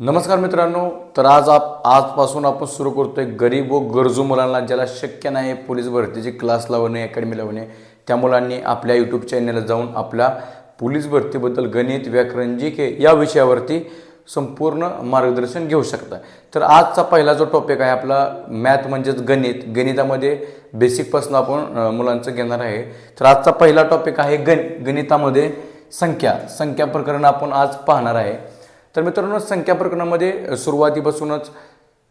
नमस्कार मित्रांनो तर आज आप आजपासून आपण सुरू करतोय गरीब व गरजू मुलांना ज्याला शक्य नाही पोलीस भरतीचे क्लास लावणे अकॅडमी लावणे त्या मुलांनी आपल्या यूट्यूब चॅनलला जाऊन आपल्या पोलीस भरतीबद्दल गणित व्याकरण जी के या विषयावरती संपूर्ण मार्गदर्शन घेऊ शकता. तर आजचा पहिला जो टॉपिक आहे आपला मॅथ म्हणजेच गणित. गणितामध्ये बेसिकपासून आपण मुलांचं घेणार आहे. तर आजचा पहिला टॉपिक आहे गण गणितामध्ये संख्या. संख्या प्रकरण आपण आज पाहणार आहे. तर मित्रांनो संख्या प्रकरणामध्ये सुरुवातीपासूनच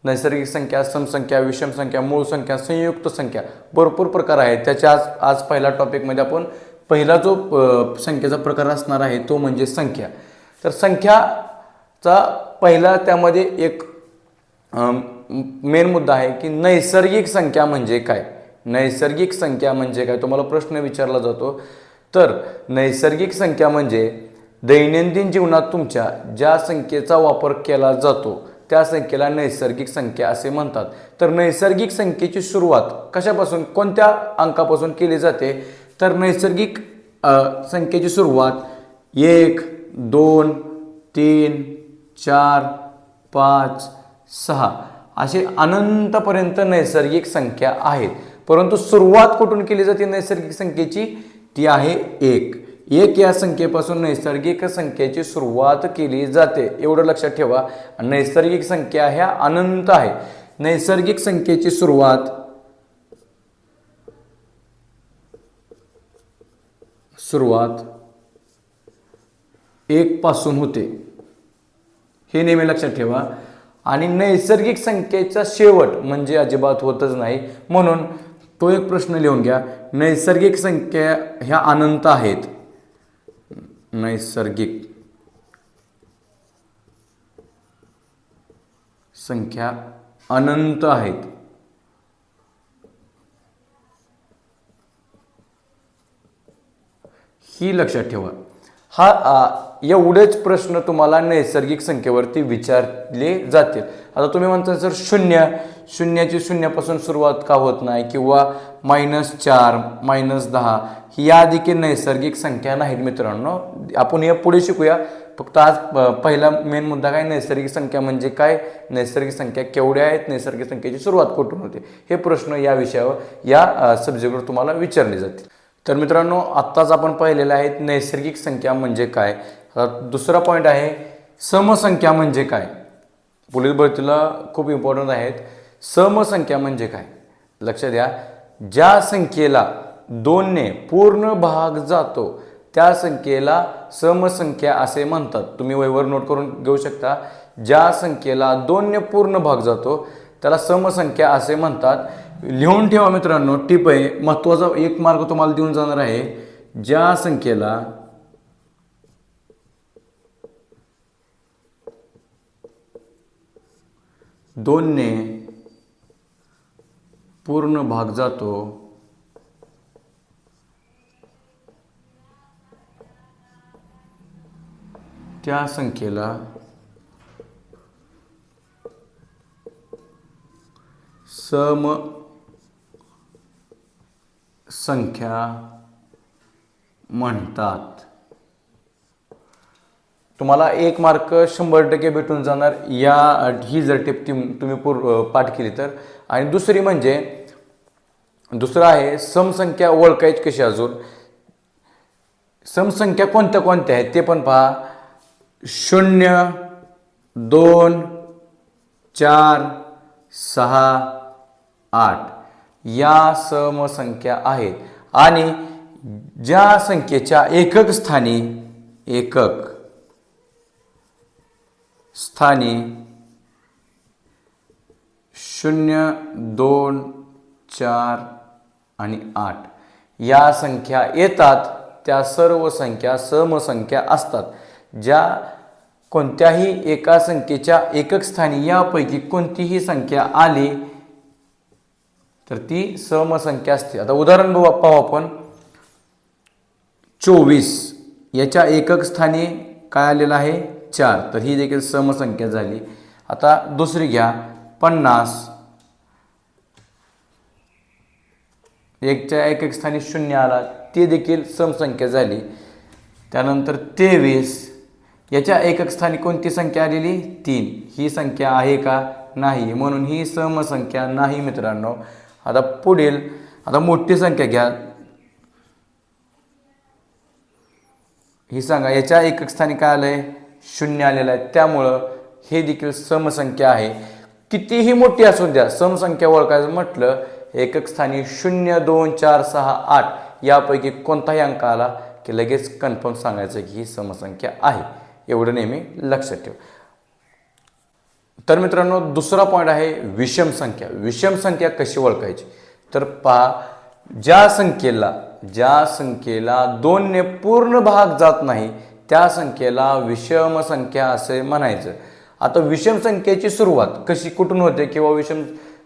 नैसर्गिक संख्या समसंख्या विषम संख्या मूळ संख्या संयुक्त संख्या भरपूर प्रकार आहेत. त्याच्या आज आज पहिला टॉपिकमध्ये आपण पहिला जो संख्येचा प्रकार असणार आहे तो म्हणजे संख्या. तर संख्याचा पहिला त्यामध्ये एक मेन मुद्दा आहे की नैसर्गिक संख्या म्हणजे काय? नैसर्गिक संख्या म्हणजे काय? तुम्हाला प्रश्न विचारला जातो. तर नैसर्गिक संख्या म्हणजे दैनंदिन जीवनात तुमच्या ज्या संख्येचा वापर केला जातो त्या संख्येला नैसर्गिक संख्या असे म्हणतात. तर नैसर्गिक संख्येची सुरुवात कशापासून कोणत्या अंकापासून केली जाते? तर नैसर्गिक संख्येची सुरुवात एक दोन तीन चार पाच सहा. असे अनंतपर्यंत नैसर्गिक संख्या आहेत. परंतु सुरुवात कुठून केली जाते नैसर्गिक संख्येची? ती आहे एक. एक या संख्येपासून नैसर्गिक संख्येची सुरुवात केली जाते. एवढं लक्षात ठेवा. नैसर्गिक संख्या ह्या अनंत आहे. नैसर्गिक संख्येची सुरुवात सुरुवात एक पासून होते. हे नेहमी लक्षात ठेवा. आणि नैसर्गिक संख्येचा शेवट म्हणजे अजिबात होतच नाही. म्हणून तो एक प्रश्न लिहून घ्या. नैसर्गिक संख्या ह्या अनंत आहेत. नैसर्गिक संख्या अनंत आहेत. ही लक्षात ठेवा. हा एवढेच प्रश्न तुम्हाला नैसर्गिक संख्येवरती विचारले जातील. आता तुम्ही म्हणता सर शून्य. शून्याची शून्यापासून सुरुवात का होत नाही? किंवा मायनस चार मायनस दहा. ही या देखील नैसर्गिक संख्या नाहीत मित्रांनो. आपण या पुढे शिकूया. फक्त आज पहिला मेन मुद्दा काय? नैसर्गिक संख्या म्हणजे काय? नैसर्गिक संख्या केवढ्या आहेत? नैसर्गिक संख्येची सुरुवात कुठून होते? हे प्रश्न या विषयावर या सब्जेक्टवर तुम्हाला विचारले जातील. तर मित्रांनो आत्ताच आपण पाहिलेलं आहे नैसर्गिक संख्या म्हणजे काय? दुसरा पॉईंट आहे समसंख्या म्हणजे काय? पोलीस भरतीला खूप इम्पॉर्टंट आहेत. समसंख्या म्हणजे काय? लक्ष द्या ज्या संख्येला दोनने पूर्ण भाग जातो. त्या संख्येला समसंख्या असे म्हणतात. तुम्ही वैवर नोट करून घेऊ शकता. ज्या संख्येला दोनने पूर्ण भाग जातो त्याला समसंख्या असे म्हणतात. लिहून ठेवा मित्रांनो टिप आहे. महत्त्वाचा एक मार्ग तुम्हाला देऊन जाणार आहे. ज्या संख्येला दोनने पूर्ण भाग जातो त्या संख्येला सम संख्या म्हणतात. तुम्हाला एक मार्क शंभर टक्के भेटून जाणार. या ही जर टिप ती तुम्ही पूर पाठ केली तर. आणि दुसरी म्हणजे दुसरं आहे समसंख्या ओळखायची कशी अजून? समसंख्या कोणत्या कोणत्या आहेत ते पण पहा. शून्य दोन चार सहा आठ. या समसंख्या आहेत. आणि ज्या संख्येच्या एकक स्थानी एकक स्थानी शून्य दोन चार आणि आठ. या संख्या येतात त्या सर्व संख्या समसंख्या असतात. ज्या कोणत्याही एका संख्येच्या एकक स्थानी यापैकी कोणतीही संख्या आली तर ती समसंख्या असते. आता उदाहरण पाहू आपण. चोवीस. याच्या एकक स्थानी काय आलेलं आहे? चार. तर ही देखील समसंख्या झाली. आता दुसरी घ्या. पन्नास. एकच्या एकक स्थानी शून्य आला. ते देखील समसंख्या झाली. त्यानंतर तेवीस. याच्या एकक स्थानी कोणती संख्या आलेली? तीन. ही संख्या आहे का? नाही. म्हणून ही समसंख्या नाही मित्रांनो. आता पुढील आता मोठी संख्या घ्या. ही सांगा याच्या एकक स्थानी काय आलं आहे शून्य आलेलं आहे. त्यामुळं हे देखील समसंख्या आहे. कितीही मोठी असू द्या समसंख्या ओळखायचं म्हटलं एकक स्थानी शून्य दोन चार सहा आठ यापैकी कोणताही अंक आला की लगेच कन्फर्म सांगायचं की ही समसंख्या आहे. एवढं नेहमी लक्षात ठेव. तर मित्रांनो दुसरा पॉईंट आहे विषम संख्या. विषम संख्या कशी ओळखायची? तर पहा ज्या संख्येला ज्या संख्येला दोनने पूर्ण भाग जात नाही त्या संख्येला विषम संख्या असे म्हणायचं. आता विषम संख्येची सुरुवात कशी कुठून होते किंवा विषम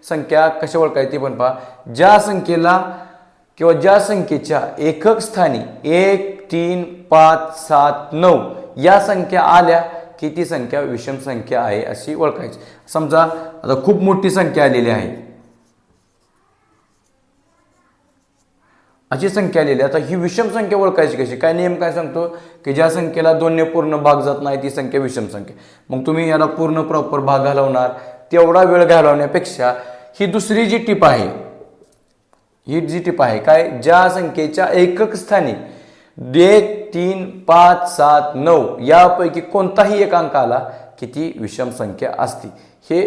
संख्या कशी ओळखायची पण पहा. ज्या संख्येला किंवा ज्या संख्येच्या एकक स्थानी एक तीन पाच सात नऊ या संख्या आल्या की ती संख्या विषम संख्या आहे अशी ओळखायची. समजा आता खूप मोठी संख्या आलेली आहे. अशी संख्या आलेली आहे. आता ही विषम संख्या ओळखायची कशी? काय नियम काय सांगतो? की ज्या संख्येला दोन्य पूर्ण भाग जात नाही ती संख्या विषम संख्या. मग तुम्ही याला पूर्ण प्रॉपर भाग घालवणार. तेवढा वेळ घालवण्यापेक्षा ही दुसरी जी टीप आहे ही जी टीप आहे काय? ज्या संख्येच्या एकक स्थानी एक तीन पाच सात नऊ यापैकी कोणताही एक अंक आला की ती विषम संख्या असते? हे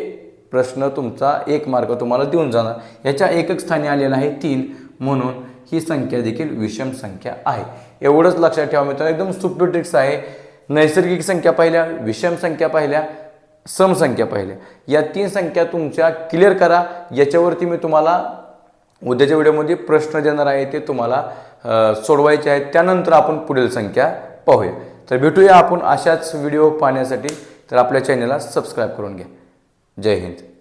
प्रश्न तुमचा एक मार्ग तुम्हाला देऊन जाणार. ह्याच्या एकक स्थानी आलेला आहे तीन म्हणून ही संख्या देखील विषम संख्या आहे. एवढंच लक्षात ठेवा मित्रांनो एकदम सुपर ट्रिक्स आहे. नैसर्गिक संख्या पाहिल्या विषम संख्या पाहिल्या समसंख्या पाहिल्या. या तीन संख्या तुमच्या क्लिअर करा. याच्यावरती मी तुम्हाला उद्याच्या व्हिडिओमध्ये प्रश्न देणार आहे ते तुम्हाला सोडवायचे आहेत. त्यानंतर आपण पुढील संख्या पाहूया. तर भेटूया आपण अशाच व्हिडिओ पाहण्यासाठी. तर आपल्या चॅनलला सबस्क्राईब करून घ्या. जय हिंद.